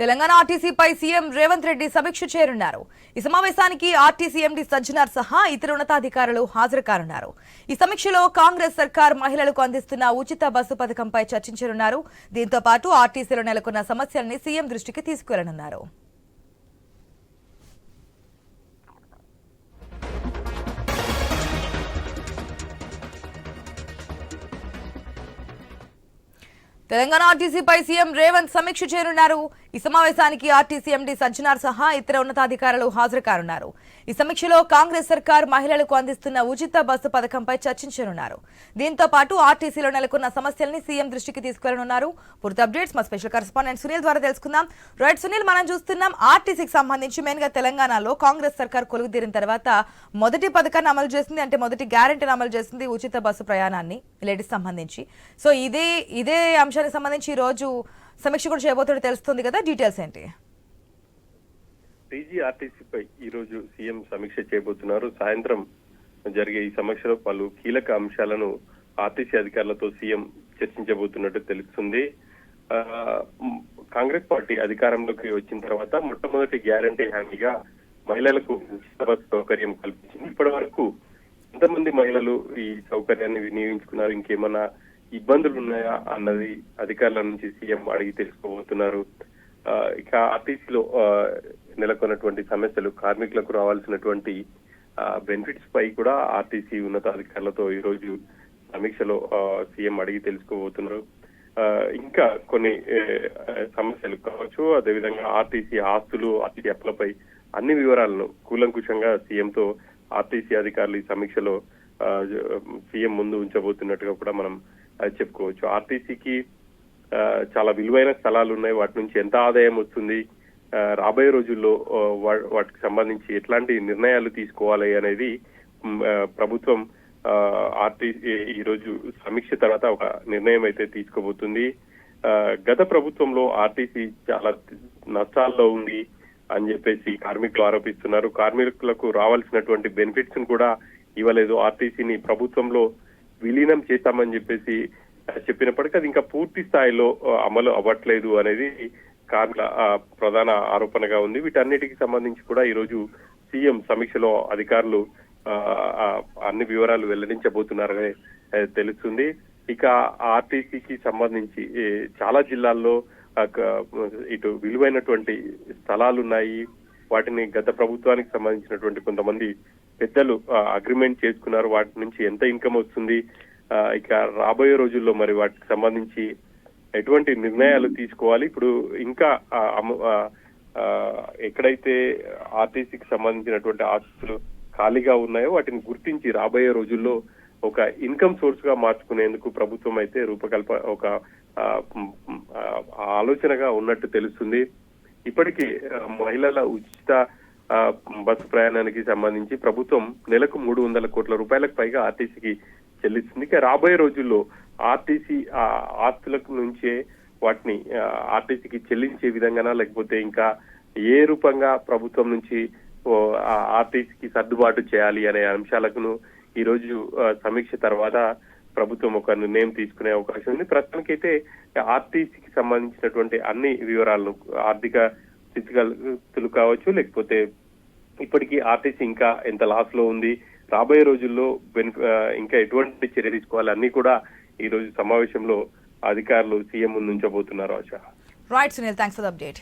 తెలంగాణ ఆర్టీసీపై సీఎం రేవంత్ రెడ్డి సమీక్ష చేరున్నారు. ఈ సమావేశానికి ఆర్టీసీ ఎండి సజ్జనార్ సహా ఇతర ఉన్నతాధికారులు హాజరు కానున్నారు. ఈ సమీక్షలో కాంగ్రెస్ సర్కార్ మహిళలకు అందిస్తున్న ఉచిత బస్సు పథకంపై చర్చించనున్నారు. దీంతో పాటు ఆర్టీసీలో నెలకొన్న సమస్యల్ని సీఎం దృష్టికి తీసుకురానున్నారు తెలంగాణ ఆర్టీసీపై సీఎం రేవంత్ సమీక్ష చేరున్నారు ఈ సమావేశానికి ఆర్టీసీ ఎండీ సజ్జనార్ సహా ఇతర ఉన్నతాధికారులు హాజరు కానున్నారు ఈ సమీక్షలో కాంగ్రెస్ సర్కార్ మహిళలకు అందిస్తున్న ఉచిత బస్సు పథకంపై చర్చించనున్నారు. దీంతో పాటు ఆర్టీసీలో నెలకొన్న సమస్యల్ని సీఎం దృష్టికి తీసుకెళ్ళనున్నారు పూర్తి అప్డేట్స్ మా స్పెషల్ కరెస్పాండెంట్ సునీల్ ద్వారా తెలుసుకుందాం. రైట్ సునీల్ మనం చూస్తున్నాం ఆర్టీసీకి సంబంధించి మెయిన్గా తెలంగాణలో కాంగ్రెస్ సర్కార్ కొలుగుదీరిన తర్వాత మొదటి పథకాన్ని అమలు చేసింది అంటే మొదటి గ్యారంటీని అమలు చేసింది ఉచిత బస్సు ప్రయాణాన్ని లేడీస్ సంబంధించి. సో ఇదే ఇదే అంశం అంశానికి సంబంధించి ఈ రోజు సమీక్ష కూడా చేయబోతున్నట్టు తెలుస్తుంది కదా. డీటెయిల్స్ ఏంటి? పై ఈ రోజు సీఎం సమీక్ష చేయబోతున్నారు. సాయంత్రం జరిగే ఈ సమీక్షలో పలు కీలక అంశాలను ఆర్టీసీ అధికారులతో సీఎం చర్చించబోతున్నట్టు తెలుస్తుంది. కాంగ్రెస్ పార్టీ అధికారంలోకి వచ్చిన తర్వాత మొట్టమొదటి గ్యారంటీ హామీగా మహిళలకు బస్ సౌకర్యం కల్పించింది. ఇప్పటి వరకు ఎంతమంది మహిళలు ఈ సౌకర్యాన్ని వినియోగించుకున్నారు. ఇంకేమన్నా ఇబ్బందులు ఉన్నాయా అన్నది అధికారుల నుంచి సీఎం అడిగి తెలుసుకోబోతున్నారు. ఆ, ఇక ఆర్టీసీలో ఆ, నెలకొన్నటువంటి సమస్యలు కార్మికులకు రావాల్సినటువంటి బెనిఫిట్స్ పై కూడా ఆర్టీసీ ఉన్నతాధికారులతో ఈ రోజు సమీక్షలో ఆ, సీఎం అడిగి తెలుసుకోబోతున్నారు. ఆ, ఇంకా కొన్ని సమస్యలు కావచ్చు అదేవిధంగా ఆర్టీసీ ఆస్తులు ఆర్టీసీ అప్పులపై అన్ని వివరాలను కూలంకుషంగా సీఎంతో ఆర్టీసీ అధికారులు ఈ సమీక్షలో ఆ, సీఎం ముందు ఉంచబోతున్నట్టుగా కూడా మనం చెప్పుకోవచ్చు. ఆర్టీసీకి చాలా విలువైన స్థలాలు ఉన్నాయి. వాటి నుంచి ఎంత ఆదాయం వస్తుంది? రాబోయే రోజుల్లో వా- వాటికి సంబంధించి ఎట్లాంటి నిర్ణయాలు తీసుకోవాలి అనేది ప్రభుత్వం ఆర్టీసీ ఈరోజు సమీక్ష తర్వాత ఒక నిర్ణయం అయితే తీసుకోబోతుంది. గత ప్రభుత్వంలో ఆర్టీసీ చాలా నష్టాల్లో ఉంది అని చెప్పేసి కార్మికులు ఆరోపిస్తున్నారు. కార్మికులకు రావాల్సినటువంటి బెనిఫిట్స్ కూడా ఇవ్వలేదు. ఆర్టీసీని ప్రభుత్వంలో విలీనం చేస్తామని చెప్పేసి చెప్పినప్పటికీ అది ఇంకా పూర్తి స్థాయిలో అమలు అవ్వట్లేదు అనేది కార్మికుల ప్రధాన ఆరోపణగా ఉంది. వీటన్నిటికి సంబంధించి కూడా ఈరోజు సీఎం సమీక్షలో అధికారులు అన్ని వివరాలు వెల్లడించబోతున్నారని తెలుస్తుంది. ఇక ఆర్టీసీకి సంబంధించి చాలా జిల్లాల్లో ఇటు విలువైనటువంటి స్థలాలు ఉన్నాయి వాటిని గత ప్రభుత్వానికి సంబంధించినటువంటి కొంతమంది పెద్దలు అగ్రిమెంట్ చేసుకున్నారు. వాటి నుంచి ఎంత ఇన్కమ్ వస్తుంది? ఇక రాబోయే రోజుల్లో మరి వాటికి సంబంధించి ఎటువంటి నిర్ణయాలు తీసుకోవాలి? ఇప్పుడు ఇంకా అమ- ఆ, ఎక్కడైతే ఆర్టీసీకి సంబంధించినటువంటి ఆస్తులు ఖాళీగా ఉన్నాయో వాటిని గుర్తించి రాబోయే రోజుల్లో ఒక ఇన్కమ్ సోర్స్గా మార్చుకునేందుకు ప్రభుత్వం అయితే రూపకల్ప ఒక ఆలోచనగా ఉన్నట్టు తెలుస్తుంది. ఇప్పటికీ మహిళల ఉచిత బస్సు ప్రయాణానికి సంబంధించి ప్రభుత్వం నెలకు మూడు వందల కోట్ల రూపాయలకు పైగా ఆర్టీసీకి చెల్లిస్తుంది. ఇక రాబోయే రోజుల్లో ఆర్టీసీ ఆస్తులకు నుంచే వాటిని ఆర్టీసీకి చెల్లించే విధంగానా లేకపోతే ఇంకా ఏ రూపంగా ప్రభుత్వం నుంచి ఆర్టీసీకి సర్దుబాటు చేయాలి అనే అంశాలకు ఈ రోజు సమీక్ష తర్వాత ప్రభుత్వం ఒక నిర్ణయం తీసుకునే అవకాశం ఉంది. ప్రస్తుతానికైతే ఆర్టీసీకి సంబంధించినటువంటి అన్ని వివరాలను ఆర్థిక స్థితిగతులు కావచ్చు లేకపోతే ఇప్పటికీ ఆర్టీసీ ఇంకా ఎంత లాస్లో ఉంది రాబోయే రోజుల్లో బెనిఫి ఇంకా ఎటువంటి చర్య తీసుకోవాలి అన్ని కూడా ఈ రోజు సమావేశంలో అధికారులు సీఎం ముందు ఉంచబోతున్నారు ఆశ. Right Sunil thanks for update